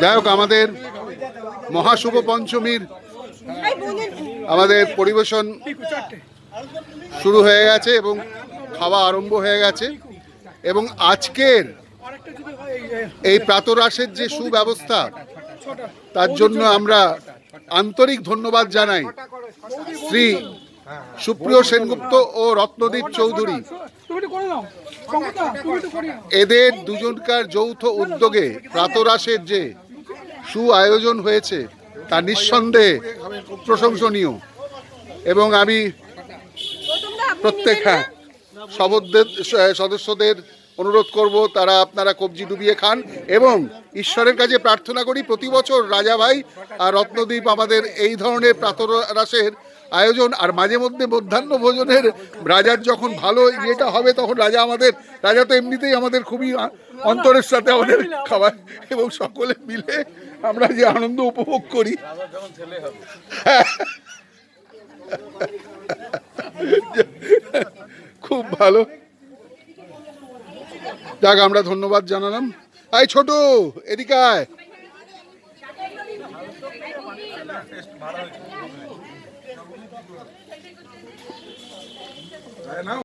যাই হোক, আমাদের মহাশুভ পঞ্চমীর আমাদের পরিবেশন শুরু হয়ে গেছে এবং খাওয়া আরম্ভ হয়ে গেছে। এবং আজকের এই প্রাতরাসের যে সুব্যবস্থা, তার জন্য আমরা আন্তরিক ধন্যবাদ জানাই। শ্রী সুপ্রিয় সেনগুপ্ত ও রত্নদীপ চৌধুরী এদের দুজনকার যৌথ উদ্যোগে প্রাতরাসের যে সু আয়োজন হয়েছে, তা নিঃসন্দেহে প্রশংসনীয়। এবং আমি প্রত্যেক হ্যাঁ সবদের, সদস্যদের অনুরোধ করব, তারা আপনারা কবজি ডুবিয়ে খান। এবং ঈশ্বরের কাছে প্রার্থনা করি প্রতি বছর রাজা ভাই আর রত্নদ্বীপ আমাদের এই ধরনের প্রাতরাসের আয়োজন আর মাঝে মধ্যে মধ্যাহ্ন ভোজনের রাজার যখন ভালো ইয়েটা হবে, তখন রাজা আমাদের, রাজা তো এমনিতেই আমাদের খুবই অন্তরের সাথে আমাদের খাবার এবং সকলে মিলে আমরা যে আনন্দ উপভোগ করি। খুব ভালো। যাক, আমরা ধন্যবাদ জানালাম। আয় ছোট, এদিকে না